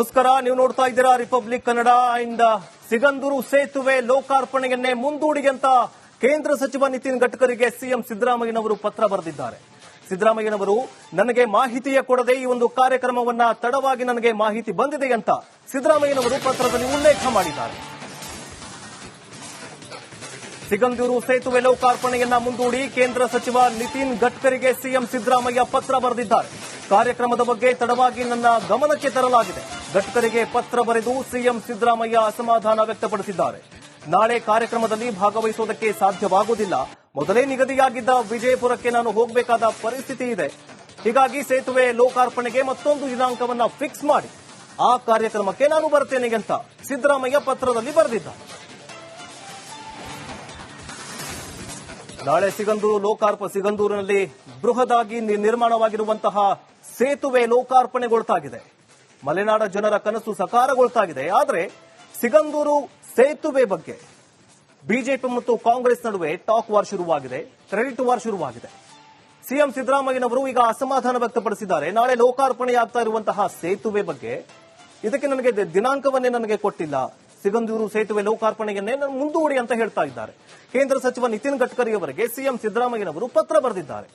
ನಮಸ್ಕಾರ. ನೀವು ನೋಡ್ತಾ ಇದ್ದೀರಾ ರಿಪಬ್ಲಿಕ್ ಕನ್ನಡ ಇಂದ ಸಿಗಂದೂರು ಸೇತುವೆ ಲೋಕಾರ್ಪಣೆಯನ್ನೇ ಮುಂದೂಡಿಗೆ ಅಂತ ಕೇಂದ್ರ ಸಚಿವ ನಿತಿನ್ ಗಡ್ಕರಿಗೆ ಸಿಎಂ ಸಿದ್ದರಾಮಯ್ಯನವರು ಪತ್ರ ಬರೆದಿದ್ದಾರೆ. ಸಿದ್ದರಾಮಯ್ಯನವರು, ನನಗೆ ಮಾಹಿತಿಯ ಕೊಡದೆ ಈ ಒಂದು ಕಾರ್ಯಕ್ರಮವನ್ನ ತಡವಾಗಿ ನನಗೆ ಮಾಹಿತಿ ಬಂದಿದೆ ಅಂತ ಸಿದ್ದರಾಮಯ್ಯನವರು ಪತ್ರದಲ್ಲಿ ಉಲ್ಲೇಖ ಮಾಡಿದ್ದಾರೆ. ಸಿಗಂದೂರು ಸೇತುವೆ ಲೋಕಾರ್ಪಣೆಯನ್ನ ಮುಂದೂಡಿ ಕೇಂದ್ರ ಸಚಿವ ನಿತಿನ್ ಗಡ್ಕರಿಗೆ ಸಿಎಂ ಸಿದ್ದರಾಮಯ್ಯ ಪತ್ರ ಬರೆದಿದ್ದಾರೆ. ಕಾರ್ಯಕ್ರಮದ ಬಗ್ಗೆ ತಡವಾಗಿ ನನ್ನ ಗಮನಕ್ಕೆ ತರಲಾಗಿದೆ. ಗಡ್ಕರಿಗೆ ಪತ್ರ ಬರೆದು ಸಿಎಂ ಸಿದ್ದರಾಮಯ್ಯ ಅಸಮಾಧಾನ ವ್ಯಕ್ತಪಡಿಸಿದ್ದಾರೆ. ನಾಳೆ ಕಾರ್ಯಕ್ರಮದಲ್ಲಿ ಭಾಗವಹಿಸುವುದಕ್ಕೆ ಸಾಧ್ಯವಾಗುವುದಿಲ್ಲ. ಮೊದಲೇ ನಿಗದಿಯಾಗಿದ್ದ ವಿಜಯಪುರಕ್ಕೆ ನಾನು ಹೋಗಬೇಕಾದ ಪರಿಸ್ಥಿತಿ ಇದೆ. ಹೀಗಾಗಿ ಸೇತುವೆ ಲೋಕಾರ್ಪಣೆಗೆ ಮತ್ತೊಂದು ದಿನಾಂಕವನ್ನು ಫಿಕ್ಸ್ ಮಾಡಿ. ಆ ಕಾರ್ಯಕ್ರಮಕ್ಕೆ ನಾನು ಬರ್ತೇನೆ ಅಂತ ಸಿದ್ದರಾಮಯ್ಯ ಪತ್ರದಲ್ಲಿ ಬರೆದಿದ್ದ ನಾಳೆ ಸಿಗಂದೂರು ಲೋಕಾರ್ಪ, ಸಿಗಂದೂರಿನಲ್ಲಿ ಬೃಹದಾಗಿ ನಿರ್ಮಾಣವಾಗಿರುವಂತಹ ಸೇತುವೆ ಲೋಕಾರ್ಪಣೆಗೊಳ್ತಾಗಿದೆ. ಮಲೆನಾಡ ಜನರ ಕನಸು ಸಕಾರಗೊಳ್ತಾಗಿದೆ. ಆದರೆ ಸಿಗಂದೂರು ಸೇತುವೆ ಬಗ್ಗೆ ಬಿಜೆಪಿ ಮತ್ತು ಕಾಂಗ್ರೆಸ್ ನಡುವೆ ಟಾಕ್ ವಾರ್ ಶುರುವಾಗಿದೆ, ಕ್ರೆಡಿಟ್ ವಾರ್ ಶುರುವಾಗಿದೆ. ಸಿಎಂ ಸಿದ್ದರಾಮಯ್ಯನವರು ಈಗ ಅಸಮಾಧಾನ ವ್ಯಕ್ತಪಡಿಸಿದ್ದಾರೆ. ನಾಳೆ ಲೋಕಾರ್ಪಣೆಯಾಗ್ತಾ ಇರುವಂತಹ ಸೇತುವೆ ಬಗ್ಗೆ ಇದಕ್ಕೆ ನನಗೆ ದಿನಾಂಕವನ್ನೇ ನನಗೆ ಕೊಟ್ಟಿಲ್ಲ. ಸಿಗಂದೂರು ಸೇತುವೆ ಲೋಕಾರ್ಪಣೆಯನ್ನೇ ನಾನು ಮುಂದೂಡಿ ಅಂತ ಹೇಳ್ತಾ ಇದ್ದಾರೆ. ಕೇಂದ್ರ ಸಚಿವ ನಿತಿನ್ ಗಡ್ಕರಿ ಅವರಿಗೆ ಸಿಎಂ ಸಿದ್ದರಾಮಯ್ಯನವರು ಪತ್ರ ಬರೆದಿದ್ದಾರೆ.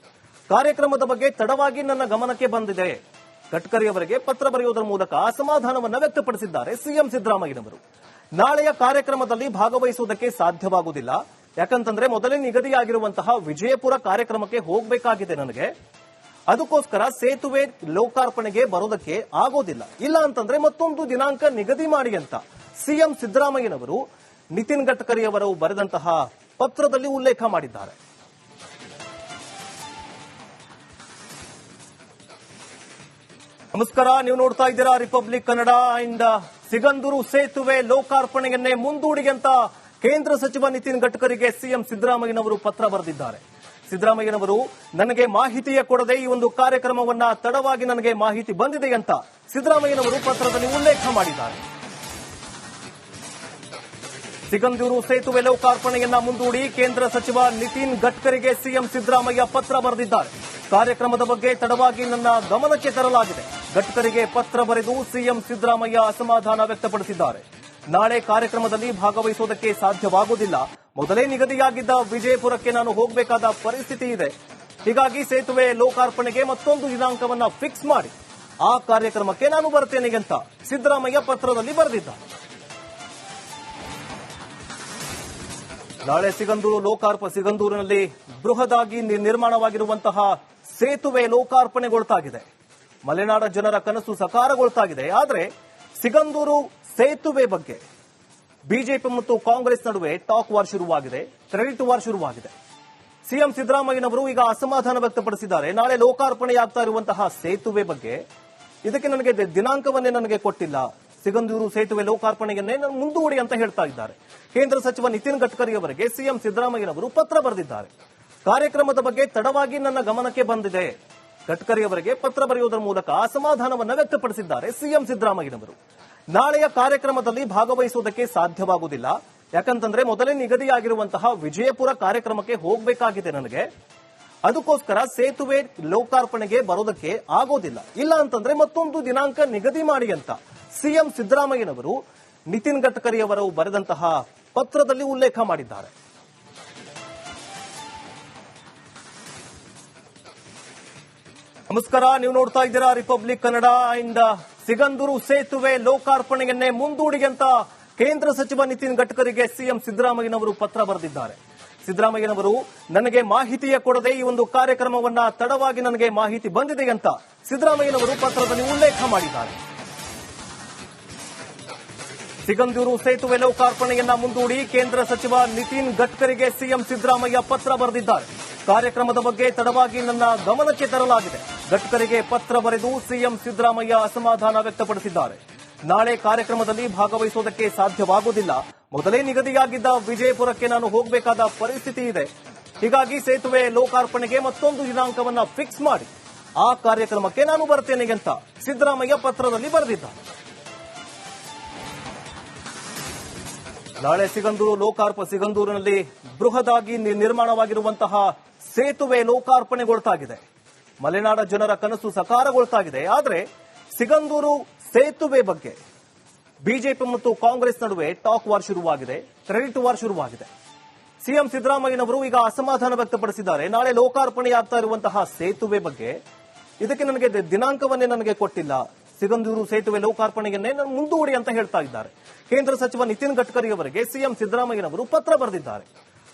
ಕಾರ್ಯಕ್ರಮದ ಬಗ್ಗೆ ತಡವಾಗಿ ನನ್ನ ಗಮನಕ್ಕೆ ಬಂದಿದೆ. ಗಡ್ಕರಿ ಅವರಿಗೆ ಪತ್ರ ಬರೆಯುವುದರ ಮೂಲಕ ಅಸಮಾಧಾನವನ್ನು ವ್ಯಕ್ತಪಡಿಸಿದ್ದಾರೆ ಸಿಎಂ ಸಿದ್ದರಾಮಯ್ಯನವರು. ನಾಳೆಯ ಕಾರ್ಯಕ್ರಮದಲ್ಲಿ ಭಾಗವಹಿಸುವುದಕ್ಕೆ ಸಾಧ್ಯವಾಗುವುದಿಲ್ಲ. ಯಾಕಂತಂದ್ರೆ ಮೊದಲೇ ನಿಗದಿಯಾಗಿರುವಂತಹ ವಿಜಯಪುರ ಕಾರ್ಯಕ್ರಮಕ್ಕೆ ಹೋಗಬೇಕಾಗಿದೆ ನನಗೆ. ಅದಕ್ಕೋಸ್ಕರ ಸೇತುವೆ ಲೋಕಾರ್ಪಣೆಗೆ ಬರೋದಕ್ಕೆ ಆಗೋದಿಲ್ಲ. ಇಲ್ಲ ಅಂತಂದ್ರೆ ಮತ್ತೊಂದು ದಿನಾಂಕ ನಿಗದಿ ಮಾಡಿ ಅಂತ ಸಿಎಂ ಸಿದ್ದರಾಮಯ್ಯನವರು ನಿತಿನ್ ಗಡ್ಕರಿ ಅವರು ಬರೆದಂತಹ ಪತ್ರದಲ್ಲಿ ಉಲ್ಲೇಖ ಮಾಡಿದ್ದಾರೆ. ನಮಸ್ಕಾರ, ನೀವು ನೋಡ್ತಾ ಇದ್ದೀರಾ ರಿಪಬ್ಲಿಕ್ ಕನ್ನಡ ಇಂದ ಸಿಗಂದೂರು ಸೇತುವೆ ಲೋಕಾರ್ಪಣೆಯನ್ನೇ ಮುಂದೂಡಿಗೆ ಅಂತ ಕೇಂದ್ರ ಸಚಿವ ನಿತಿನ್ ಗಡ್ಕರಿಗೆ ಸಿಎಂ ಸಿದ್ದರಾಮಯ್ಯನವರು ಪತ್ರ ಬರೆದಿದ್ದಾರೆ. ಸಿದ್ದರಾಮಯ್ಯನವರು, ನನಗೆ ಮಾಹಿತಿಯ ಕೊಡದೆ ಈ ಒಂದು ಕಾರ್ಯಕ್ರಮವನ್ನ ತಡವಾಗಿ ನನಗೆ ಮಾಹಿತಿ ಬಂದಿದೆ ಅಂತ ಸಿದ್ದರಾಮಯ್ಯನವರು ಪತ್ರದಲ್ಲಿ ಉಲ್ಲೇಖ ಮಾಡಿದ್ದಾರೆ. ಸಿಗಂದೂರು ಸೇತುವೆ ಲೋಕಾರ್ಪಣೆಯನ್ನ ಮುಂದೂಡಿ ಕೇಂದ್ರ ಸಚಿವ ನಿತಿನ್ ಗಡ್ಕರಿಗೆ ಸಿಎಂ ಸಿದ್ದರಾಮಯ್ಯ ಪತ್ರ ಬರೆದಿದ್ದಾರೆ. ಕಾರ್ಯಕ್ರಮದ ಬಗ್ಗೆ ತಡವಾಗಿ ನನ್ನ ಗಮನಕ್ಕೆ ತರಲಾಗಿದೆ. ಘಟಕರಿಗೆ ಪತ್ರ ಬರೆದು ಸಿಎಂ ಸಿದ್ದರಾಮಯ್ಯ ಅಸಮಾಧಾನ ವ್ಯಕ್ತಪಡಿಸಿದ್ದಾರೆ. ನಾಳೆ ಕಾರ್ಯಕ್ರಮದಲ್ಲಿ ಭಾಗವಹಿಸುವುದಕ್ಕೆ ಸಾಧ್ಯವಾಗುವುದಿಲ್ಲ. ಮೊದಲೇ ನಿಗದಿಯಾಗಿದ್ದ ವಿಜಯಪುರಕ್ಕೆ ನಾನು ಹೋಗಬೇಕಾದ ಪರಿಸ್ಥಿತಿ ಇದೆ. ಹೀಗಾಗಿ ಸೇತುವೆ ಲೋಕಾರ್ಪಣೆಗೆ ಮತ್ತೊಂದು ದಿನಾಂಕವನ್ನು ಫಿಕ್ಸ್ ಮಾಡಿ. ಆ ಕಾರ್ಯಕ್ರಮಕ್ಕೆ ನಾನು ಬರ್ತೇನೆ ಅಂತ ಸಿದ್ದರಾಮಯ್ಯ ಪತ್ರದಲ್ಲಿ ಬರೆದಿದ್ದಾರೆ. ನಾಳೆ ಸಿಗಂದೂರು, ಲೋಕಾರ್ಪ ಸಿಗಂದೂರಿನಲ್ಲಿ ಬೃಹದಾಗಿ ನಿರ್ಮಾಣವಾಗಿರುವಂತಹ ಸೇತುವೆ ಲೋಕಾರ್ಪಣೆಗೊಳ್ತಾಗಿದೆ. ಮಲೆನಾಡ ಜನರ ಕನಸು ಸಕಾರಗೊಳ್ತಾಗಿದೆ. ಆದರೆ ಸಿಗಂದೂರು ಸೇತುವೆ ಬಗ್ಗೆ ಬಿಜೆಪಿ ಮತ್ತು ಕಾಂಗ್ರೆಸ್ ನಡುವೆ ಟಾಕ್ ವಾರ್ ಶುರುವಾಗಿದೆ ಕ್ರೆಡಿಟ್ ವಾರ್ ಶುರುವಾಗಿದೆ. ಸಿಎಂ ಸಿದ್ದರಾಮಯ್ಯನವರು ಈಗ ಅಸಮಾಧಾನ ವ್ಯಕ್ತಪಡಿಸಿದ್ದಾರೆ. ನಾಳೆ ಲೋಕಾರ್ಪಣೆಯಾಗ್ತಾ ಇರುವಂತಹ ಸೇತುವೆ ಬಗ್ಗೆ ಇದಕ್ಕೆ ನನಗೆ ದಿನಾಂಕವನ್ನೇ ನನಗೆ ಕೊಟ್ಟಿಲ್ಲ. ಸಿಗಂದೂರು ಸೇತುವೆ ಲೋಕಾರ್ಪಣೆಯನ್ನೇ ನಾನು ಮುಂದೂಡಿ ಅಂತ ಹೇಳ್ತಾ ಇದ್ದಾರೆ. ಕೇಂದ್ರ ಸಚಿವ ನಿತಿನ್ ಗಡ್ಕರಿ ಅವರಿಗೆ ಸಿಎಂ ಸಿದ್ದರಾಮಯ್ಯನವರು ಪತ್ರ ಬರೆದಿದ್ದಾರೆ. ಕಾರ್ಯಕ್ರಮದ ಬಗ್ಗೆ ತಡವಾಗಿ ನನ್ನ ಗಮನಕ್ಕೆ ಬಂದಿದೆ. ಗಡ್ಕರಿ ಅವರಿಗೆ ಪತ್ರ ಬರೆಯುವುದರ ಮೂಲಕ ಅಸಮಾಧಾನವನ್ನು ವ್ಯಕ್ತಪಡಿಸಿದ್ದಾರೆ ಸಿಎಂ ಸಿದ್ದರಾಮಯ್ಯನವರು. ನಾಳೆಯ ಕಾರ್ಯಕ್ರಮದಲ್ಲಿ ಭಾಗವಹಿಸುವುದಕ್ಕೆ ಸಾಧ್ಯವಾಗುವುದಿಲ್ಲ. ಯಾಕಂತಂದ್ರೆ ಮೊದಲೇ ನಿಗದಿಯಾಗಿರುವಂತಹ ವಿಜಯಪುರ ಕಾರ್ಯಕ್ರಮಕ್ಕೆ ಹೋಗಬೇಕಾಗಿದೆ ನನಗೆ. ಅದಕ್ಕೋಸ್ಕರ ಸೇತುವೆ ಲೋಕಾರ್ಪಣೆಗೆ ಬರೋದಕ್ಕೆ ಆಗೋದಿಲ್ಲ. ಇಲ್ಲ ಅಂತಂದ್ರೆ ಮತ್ತೊಂದು ದಿನಾಂಕ ನಿಗದಿ ಮಾಡಿ ಅಂತ ಸಿಎಂ ಸಿದ್ದರಾಮಯ್ಯನವರು ನಿತಿನ್ ಗಡ್ಕರಿ ಅವರು ಬರೆದಂತಹ ಪತ್ರದಲ್ಲಿ ಉಲ್ಲೇಖ ಮಾಡಿದ್ದಾರೆ. ನಮಸ್ಕಾರ, ನೀವು ನೋಡ್ತಾ ಇದ್ದೀರಾ ರಿಪಬ್ಲಿಕ್ ಕನ್ನಡ ಇಂದ ಸಿಗಂದೂರು ಸೇತುವೆ ಲೋಕಾರ್ಪಣೆಯನ್ನೇ ಮುಂದೂಡಿಗೆ ಅಂತ ಕೇಂದ್ರ ಸಚಿವ ನಿತಿನ್ ಗಡ್ಕರಿಗೆ ಸಿಎಂ ಸಿದ್ದರಾಮಯ್ಯನವರು ಪತ್ರ ಬರೆದಿದ್ದಾರೆ. ಸಿದ್ದರಾಮಯ್ಯನವರು, ನನಗೆ ಮಾಹಿತಿಯ ಕೊಡದೆ ಈ ಒಂದು ಕಾರ್ಯಕ್ರಮವನ್ನ ತಡವಾಗಿ ನನಗೆ ಮಾಹಿತಿ ಬಂದಿದೆ ಅಂತ ಸಿದ್ದರಾಮಯ್ಯನವರು ಪತ್ರದಲ್ಲಿ ಉಲ್ಲೇಖ ಮಾಡಿದ್ದಾರೆ. ಸಿಗಂದೂರು ಸೇತುವೆ ಲೋಕಾರ್ಪಣೆಯನ್ನ ಮುಂದೂಡಿ ಕೇಂದ್ರ ಸಚಿವ ನಿತಿನ್ ಗಡ್ಕರಿಗೆ ಸಿಎಂ ಸಿದ್ದರಾಮಯ್ಯ ಪತ್ರ ಬರೆದಿದ್ದಾರೆ. ಕಾರ್ಯಕ್ರಮದ ಬಗ್ಗೆ ತಡವಾಗಿ ನನ್ನ ಗಮನಕ್ಕೆ ತರಲಾಗಿದೆ. ಗಡ್ಕರಿಗೆ ಪತ್ರ ಬರೆದು ಸಿಎಂ ಸಿದ್ದರಾಮಯ್ಯ ಅಸಮಾಧಾನ ವ್ಯಕ್ತಪಡಿಸಿದ್ದಾರೆ. ನಾಳೆ ಕಾರ್ಯಕ್ರಮದಲ್ಲಿ ಭಾಗವಹಿಸುವುದಕ್ಕೆ ಸಾಧ್ಯವಾಗುವುದಿಲ್ಲ. ಮೊದಲೇ ನಿಗದಿಯಾಗಿದ್ದ ವಿಜಯಪುರಕ್ಕೆ ನಾನು ಹೋಗಬೇಕಾದ ಪರಿಸ್ಥಿತಿ ಇದೆ. ಹೀಗಾಗಿ ಸೇತುವೆ ಲೋಕಾರ್ಪಣೆಗೆ ಮತ್ತೊಂದು ದಿನಾಂಕವನ್ನು ಫಿಕ್ಸ್ ಮಾಡಿ. ಆ ಕಾರ್ಯಕ್ರಮಕ್ಕೆ ನಾನು ಬರ್ತೇನೆ ಅಂತ ಸಿದ್ದರಾಮಯ್ಯ ಪತ್ರದಲ್ಲಿ ಬರೆದಿದ್ದಾರೆ. ನಾಳೆ ಸಿಗಂದೂರು ಲೋಕಾರ್ಪ ಸಿಗಂದೂರಿನಲ್ಲಿ ಬೃಹದಾಗಿ ನಿರ್ಮಾಣವಾಗಿರುವಂತಹ ಸೇತುವೆ ಲೋಕಾರ್ಪಣೆಗೊಳ್ತಾಗಿದೆ. ಮಲೆನಾಡ ಜನರ ಕನಸು ಸಕಾರಗೊಳ್ತಾಗಿದೆ. ಆದರೆ ಸಿಗಂದೂರು ಸೇತುವೆ ಬಗ್ಗೆ ಬಿಜೆಪಿ ಮತ್ತು ಕಾಂಗ್ರೆಸ್ ನಡುವೆ ಟಾಕ್ ವಾರ್ ಶುರುವಾಗಿದೆ, ಕ್ರೆಡಿಟ್ ವಾರ್ ಶುರುವಾಗಿದೆ. ಸಿಎಂ ಸಿದ್ದರಾಮಯ್ಯನವರು ಈಗ ಅಸಮಾಧಾನ ವ್ಯಕ್ತಪಡಿಸಿದ್ದಾರೆ. ನಾಳೆ ಲೋಕಾರ್ಪಣೆಯಾಗ್ತಾ ಇರುವಂತಹ ಸೇತುವೆ ಬಗ್ಗೆ ಇದಕ್ಕೆ ನನಗೆ ದಿನಾಂಕವನ್ನೇ ನನಗೆ ಕೊಟ್ಟಿಲ್ಲ. ಸಿಗಂದೂರು ಸೇತುವೆ ಲೋಕಾರ್ಪಣೆಯನ್ನೇ ನಾನು ಮುಂದೂಡಿ ಅಂತ ಹೇಳ್ತಾ ಇದ್ದಾರೆ. ಕೇಂದ್ರ ಸಚಿವ ನಿತಿನ್ ಗಡ್ಕರಿ ಅವರಿಗೆ ಸಿಎಂ ಸಿದ್ದರಾಮಯ್ಯನವರು ಪತ್ರ ಬರೆದಿದ್ದಾರೆ.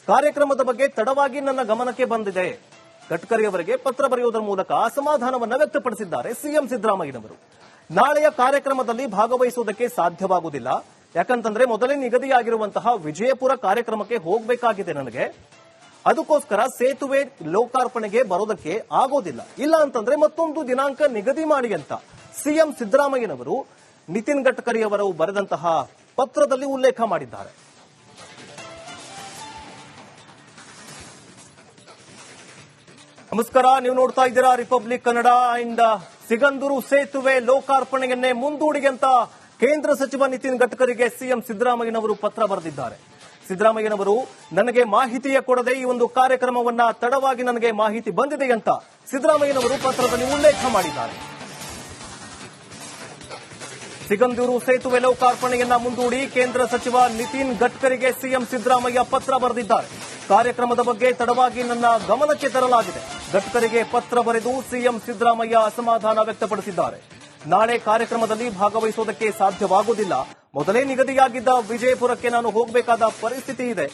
ಕಾರ್ಯಕ್ರಮದ ಬಗ್ಗೆ ತಡವಾಗಿ ನನ್ನ ಗಮನಕ್ಕೆ ಬಂದಿದೆ. ಗಡ್ಕರಿ ಅವರಿಗೆ ಪತ್ರ ಬರೆಯುವುದರ ಮೂಲಕ ಅಸಮಾಧಾನವನ್ನು ವ್ಯಕ್ತಪಡಿಸಿದ್ದಾರೆ ಸಿಎಂ ಸಿದ್ದರಾಮಯ್ಯನವರು. ನಾಳೆಯ ಕಾರ್ಯಕ್ರಮದಲ್ಲಿ ಭಾಗವಹಿಸುವುದಕ್ಕೆ ಸಾಧ್ಯವಾಗುವುದಿಲ್ಲ. ಯಾಕಂತಂದ್ರೆ ಮೊದಲೇ ನಿಗದಿಯಾಗಿರುವಂತಹ ವಿಜಯಪುರ ಕಾರ್ಯಕ್ರಮಕ್ಕೆ ಹೋಗಬೇಕಾಗಿದೆ ನನಗೆ. ಅದಕ್ಕೋಸ್ಕರ ಸೇತುವೆ ಲೋಕಾರ್ಪಣೆಗೆ ಬರೋದಕ್ಕೆ ಆಗೋದಿಲ್ಲ. ಇಲ್ಲ ಅಂತಂದ್ರೆ ಮತ್ತೊಂದು ದಿನಾಂಕ ನಿಗದಿ ಮಾಡಿ ಅಂತ ಸಿಎಂ ಸಿದ್ದರಾಮಯ್ಯನವರು ನಿತಿನ್ ಗಡ್ಕರಿ ಅವರು ಬರೆದಂತಹ ಪತ್ರದಲ್ಲಿ ಉಲ್ಲೇಖ ಮಾಡಿದ್ದಾರೆ. ನಮಸ್ಕಾರ, ನೀವು ನೋಡ್ತಾ ಇದ್ದೀರಾ ರಿಪಬ್ಲಿಕ್ ಕನ್ನಡ ಇಂದ ಸಿಗಂದೂರು ಸೇತುವೆ ಲೋಕಾರ್ಪಣೆಯನ್ನೇ ಮುಂದೂಡಿ ಅಂತ ಕೇಂದ್ರ ಸಚಿವ ನಿತಿನ್ ಗಡ್ಕರಿಗೆ ಸಿಎಂ ಸಿದ್ದರಾಮಯ್ಯನವರು ಪತ್ರ ಬರೆದಿದ್ದಾರೆ. ಸಿದ್ದರಾಮಯ್ಯನವರು, ನನಗೆ ಮಾಹಿತಿಯ ಕೊಡದೆ ಈ ಒಂದು ಕಾರ್ಯಕ್ರಮವನ್ನ ತಡವಾಗಿ ನನಗೆ ಮಾಹಿತಿ ಬಂದಿದೆ ಅಂತ ಸಿದ್ದರಾಮಯ್ಯನವರು ಪತ್ರದಲ್ಲಿ ಉಲ್ಲೇಖ ಮಾಡಿದ್ದಾರೆ. ಸಿಗಂದೂರು ಸೇತುವೆ ಲೋಕಾರ್ಪಣೆಯನ್ನ ಮುಂದೂಡಿ ಕೇಂದ್ರ ಸಚಿವ ನಿತಿನ್ ಗಡ್ಕರಿಗೆ ಸಿಎಂ ಸಿದ್ದರಾಮಯ್ಯ ಪತ್ರ ಬರೆದಿದ್ದಾರೆ. ಕಾರ್ಯಕ್ರಮದ ಬಗ್ಗೆ ತಡವಾಗಿ ನನ್ನ ಗಮನಕ್ಕೆ ತರಲಾಗಿದೆ. ಗಡ್ಕರಿಗೆ ಪತ್ರ ಬರೆದು ಸಿಎಂ ಸಿದ್ದರಾಮಯ್ಯ ಅಸಮಾಧಾನ ವ್ಯಕ್ತಪಡಿಸಿದ್ದಾರೆ. ನಾಳೆ ಕಾರ್ಯಕ್ರಮದಲ್ಲಿ ಭಾಗವಹಿಸುವುದಕ್ಕೆ ಸಾಧ್ಯವಾಗುವುದಿಲ್ಲ. ಮೊದಲೇ ನಿಗದಿಯಾಗಿದ್ದ ವಿಜಯಪುರಕ್ಕೆ ನಾನು ಹೋಗಬೇಕಾದ ಪರಿಸ್ಥಿತಿ ಇದೆ.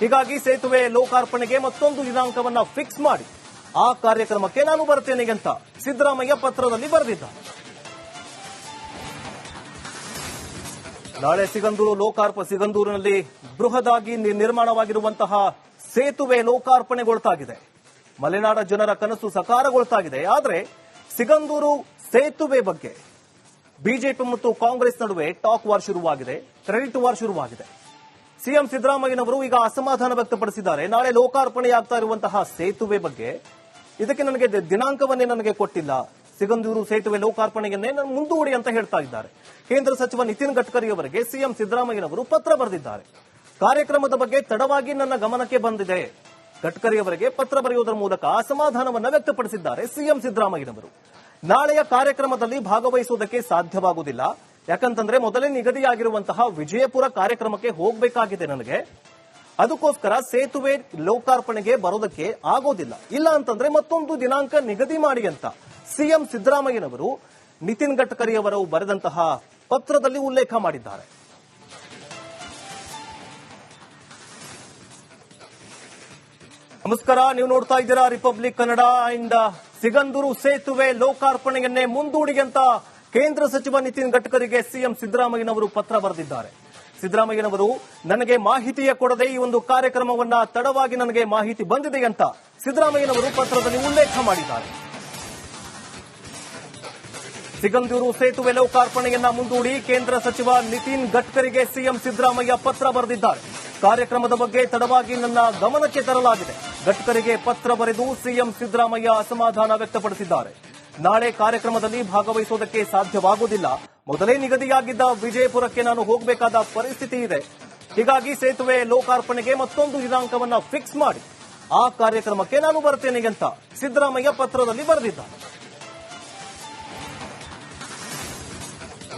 ಹೀಗಾಗಿ ಸೇತುವೆ ಲೋಕಾರ್ಪಣೆಗೆ ಮತ್ತೊಂದು ದಿನಾಂಕವನ್ನು ಫಿಕ್ಸ್ ಮಾಡಿ. ಆ ಕಾರ್ಯಕ್ರಮಕ್ಕೆ ನಾನು ಬರ್ತೇನೆ ಅಂತ ಸಿದ್ದರಾಮಯ್ಯ ಪತ್ರದಲ್ಲಿ ಬರೆದಿದ್ದಾರೆ. ನಾಳೆ ಸಿಗಂದೂರು ಲೋಕಾರ್ಪ, ಸಿಗಂದೂರಿನಲ್ಲಿ ಬೃಹದಾಗಿ ನಿರ್ಮಾಣವಾಗಿರುವಂತಹ ಸೇತುವೆ ಲೋಕಾರ್ಪಣೆಗೊಳ್ತಾಗಿದೆ. ಮಲೆನಾಡ ಜನರ ಕನಸು ಸಕಾರಗೊಳ್ತಾಗಿದೆ. ಆದರೆ ಸಿಗಂದೂರು ಸೇತುವೆ ಬಗ್ಗೆ ಬಿಜೆಪಿ ಮತ್ತು ಕಾಂಗ್ರೆಸ್ ನಡುವೆ ಟಾಕ್ ವಾರ್ ಶುರುವಾಗಿದೆ ಕ್ರೆಡಿಟ್ ವಾರ್ ಶುರುವಾಗಿದೆ. ಸಿಎಂ ಸಿದ್ದರಾಮಯ್ಯನವರು ಈಗ ಅಸಮಾಧಾನ ವ್ಯಕ್ತಪಡಿಸಿದ್ದಾರೆ. ನಾಳೆ ಲೋಕಾರ್ಪಣೆಯಾಗ್ತಾ ಇರುವಂತಹ ಸೇತುವೆ ಬಗ್ಗೆ ಇದಕ್ಕೆ ನನಗೆ ದಿನಾಂಕವನ್ನೇ ನನಗೆ ಕೊಟ್ಟಿಲ್ಲ. ಸಿಗಂದೂರು ಸೇತುವೆ ಲೋಕಾರ್ಪಣೆಯನ್ನೇ ನಾನು ಮುಂದೂಡಿ ಅಂತ ಹೇಳ್ತಾ ಇದ್ದಾರೆ. ಕೇಂದ್ರ ಸಚಿವ ನಿತಿನ್ ಗಡ್ಕರಿ ಅವರಿಗೆ ಸಿಎಂ ಸಿದ್ದರಾಮಯ್ಯನವರು ಪತ್ರ ಬರೆದಿದ್ದಾರೆ. ಕಾರ್ಯಕ್ರಮದ ಬಗ್ಗೆ ತಡವಾಗಿ ನನ್ನ ಗಮನಕ್ಕೆ ಬಂದಿದೆ. ಗಡ್ಕರಿ ಅವರಿಗೆ ಪತ್ರ ಬರೆಯುವುದರ ಮೂಲಕ ಅಸಮಾಧಾನವನ್ನು ವ್ಯಕ್ತಪಡಿಸಿದ್ದಾರೆ ಸಿಎಂ ಸಿದ್ದರಾಮಯ್ಯನವರು. ನಾಳೆಯ ಕಾರ್ಯಕ್ರಮದಲ್ಲಿ ಭಾಗವಹಿಸುವುದಕ್ಕೆ ಸಾಧ್ಯವಾಗುವುದಿಲ್ಲ. ಯಾಕಂತಂದ್ರೆ ಮೊದಲೇ ನಿಗದಿಯಾಗಿರುವಂತಹ ವಿಜಯಪುರ ಕಾರ್ಯಕ್ರಮಕ್ಕೆ ಹೋಗಬೇಕಾಗಿದೆ ನನಗೆ. ಅದಕ್ಕೋಸ್ಕರ ಸೇತುವೆ ಲೋಕಾರ್ಪಣೆಗೆ ಬರೋದಕ್ಕೆ ಆಗೋದಿಲ್ಲ. ಇಲ್ಲ ಅಂತಂದ್ರೆ ಮತ್ತೊಂದು ದಿನಾಂಕ ನಿಗದಿ ಮಾಡಿ ಅಂತ ಸಿಎಂ ಸಿದ್ದರಾಮಯ್ಯನವರು ನಿತಿನ್ ಗಡ್ಕರಿ ಅವರು ಬರೆದಂತಹ ಪತ್ರದಲ್ಲಿ ಉಲ್ಲೇಖ ಮಾಡಿದ್ದಾರೆ. ನಮಸ್ಕಾರ, ನೀವು ನೋಡ್ತಾ ಇದ್ದೀರಾ ರಿಪಬ್ಲಿಕ್ ಕನ್ನಡ ಅಂಡ್ ಸಿಗಂದೂರು ಸೇತುವೆ ಲೋಕಾರ್ಪಣೆಯನ್ನೇ ಮುಂದೂಡಿ ಅಂತ ಕೇಂದ್ರ ಸಚಿವ ನಿತಿನ್ ಗಡ್ಕರಿಗೆ ಸಿಎಂ ಸಿದ್ದರಾಮಯ್ಯನವರು ಪತ್ರ ಬರೆದಿದ್ದಾರೆ. ಸಿದ್ದರಾಮಯ್ಯನವರು, ನನಗೆ ಮಾಹಿತಿಯ ಕೊಡದೆ ಈ ಒಂದು ಕಾರ್ಯಕ್ರಮವನ್ನ ತಡವಾಗಿ ನನಗೆ ಮಾಹಿತಿ ಬಂದಿದೆ ಅಂತ ಸಿದ್ದರಾಮಯ್ಯನವರು ಪತ್ರದಲ್ಲಿ ಉಲ್ಲೇಖ ಮಾಡಿದ್ದಾರೆ. ಸಿಗಂದೂರು ಸೇತುವೆ ಲೋಕಾರ್ಪಣೆಯನ್ನ ಮುಂದೂಡಿ ಕೇಂದ್ರ ಸಚಿವ ನಿತಿನ್ ಗಡ್ಕರಿಗೆ ಸಿಎಂ ಸಿದ್ದರಾಮಯ್ಯ ಪತ್ರ ಬರೆದಿದ್ದಾರೆ. ಕಾರ್ಯಕ್ರಮದ ಬಗ್ಗೆ ತಡವಾಗಿ ನನ್ನ ಗಮನಕ್ಕೆ ತರಲಾಗಿದೆ. ಘಟಕರಿಗೆ ಪತ್ರ ಬರೆದು ಸಿಎಂ ಸಿದ್ದರಾಮಯ್ಯ ಅಸಮಾಧಾನ ವ್ಯಕ್ತಪಡಿಸಿದ್ದಾರೆ. ನಾಳೆ ಕಾರ್ಯಕ್ರಮದಲ್ಲಿ ಭಾಗವಹಿಸುವುದಕ್ಕೆ ಸಾಧ್ಯವಾಗುವುದಿಲ್ಲ. ಮೊದಲೇ ನಿಗದಿಯಾಗಿದ್ದ ವಿಜಯಪುರಕ್ಕೆ ನಾನು ಹೋಗಬೇಕಾದ ಪರಿಸ್ಥಿತಿ ಇದೆ. ಹೀಗಾಗಿ ಸೇತುವೆ ಲೋಕಾರ್ಪಣೆಗೆ ಮತ್ತೊಂದು ದಿನಾಂಕವನ್ನು ಫಿಕ್ಸ್ ಮಾಡಿ. ಆ ಕಾರ್ಯಕ್ರಮಕ್ಕೆ ನಾನು ಬರ್ತೇನೆ ಅಂತ ಸಿದ್ದರಾಮಯ್ಯ ಪತ್ರದಲ್ಲಿ ಬರೆದಿದ್ದಾರೆ.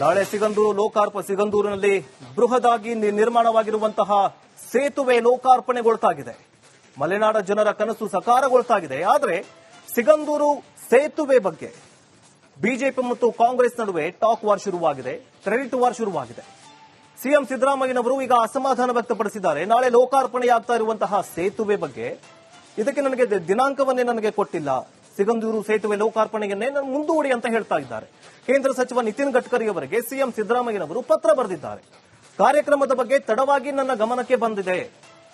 ನಾಳೆ ಸಿಗಂದೂರು, ಲೋಕಾರ್ಪ ಸಿಗಂದೂರಿನಲ್ಲಿ ಬೃಹದಾಗಿ ನಿರ್ಮಾಣವಾಗಿರುವಂತಹ ಸೇತುವೆ ಲೋಕಾರ್ಪಣೆಗೊಳ್ತಾಗಿದೆ. ಮಲೆನಾಡ ಜನರ ಕನಸು ಸಕಾರಗೊಳ್ತಾಗಿದೆ. ಆದರೆ ಸಿಗಂದೂರು ಸೇತುವೆ ಬಗ್ಗೆ ಬಿಜೆಪಿ ಮತ್ತು ಕಾಂಗ್ರೆಸ್ ನಡುವೆ ಟಾಕ್ ವಾರ್ ಶುರುವಾಗಿದೆ, ಕ್ರೆಡಿಟ್ ವಾರ್ ಶುರುವಾಗಿದೆ. ಸಿಎಂ ಸಿದ್ದರಾಮಯ್ಯನವರು ಈಗ ಅಸಮಾಧಾನ ವ್ಯಕ್ತಪಡಿಸಿದ್ದಾರೆ. ನಾಳೆ ಲೋಕಾರ್ಪಣೆಯಾಗ್ತಾ ಇರುವಂತಹ ಸೇತುವೆ ಬಗ್ಗೆ ಇದಕ್ಕೆ ನನಗೆ ದಿನಾಂಕವನ್ನೇ ನನಗೆ ಕೊಟ್ಟಿಲ್ಲ. ಸಿಗಂದೂರು ಸೇತುವೆ ಲೋಕಾರ್ಪಣೆಯನ್ನೇ ನಾನು ಮುಂದೂಡಿ ಅಂತ ಹೇಳ್ತಾ ಇದ್ದಾರೆ. ಕೇಂದ್ರ ಸಚಿವ ನಿತಿನ್ ಗಡ್ಕರಿ ಅವರಿಗೆ ಸಿಎಂ ಸಿದ್ದರಾಮಯ್ಯನವರು ಪತ್ರ ಬರೆದಿದ್ದಾರೆ. ಕಾರ್ಯಕ್ರಮದ ಬಗ್ಗೆ ತಡವಾಗಿ ನನ್ನ ಗಮನಕ್ಕೆ ಬಂದಿದೆ.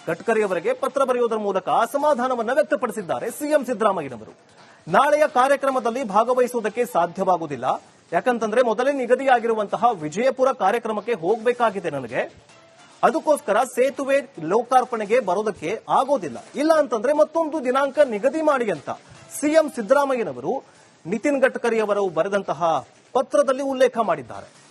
ಗಡ್ಕರಿ ಅವರಿಗೆ ಪತ್ರ ಬರೆಯುವುದರ ಮೂಲಕ ಅಸಮಾಧಾನವನ್ನು ವ್ಯಕ್ತಪಡಿಸಿದ್ದಾರೆ ಸಿಎಂ ಸಿದ್ದರಾಮಯ್ಯನವರು. ನಾಳೆಯ ಕಾರ್ಯಕ್ರಮದಲ್ಲಿ ಭಾಗವಹಿಸುವುದಕ್ಕೆ ಸಾಧ್ಯವಾಗುವುದಿಲ್ಲ. ಯಾಕಂತಂದ್ರೆ ಮೊದಲೇ ನಿಗದಿಯಾಗಿರುವಂತಹ ವಿಜಯಪುರ ಕಾರ್ಯಕ್ರಮಕ್ಕೆ ಹೋಗಬೇಕಾಗಿದೆ ನನಗೆ. ಅದಕ್ಕೋಸ್ಕರ ಸೇತುವೆ ಲೋಕಾರ್ಪಣೆಗೆ ಬರೋದಕ್ಕೆ ಆಗೋದಿಲ್ಲ. ಇಲ್ಲ ಅಂತಂದ್ರೆ ಮತ್ತೊಂದು ದಿನಾಂಕ ನಿಗದಿ ಮಾಡಿ ಅಂತ ಸಿಎಂ ಸಿದ್ದರಾಮಯ್ಯನವರು ನಿತಿನ್ ಗಡ್ಕರಿ ಅವರು ಬರೆದಂತಹ ಪತ್ರದಲ್ಲಿ ಉಲ್ಲೇಖ ಮಾಡಿದ್ದಾರೆ.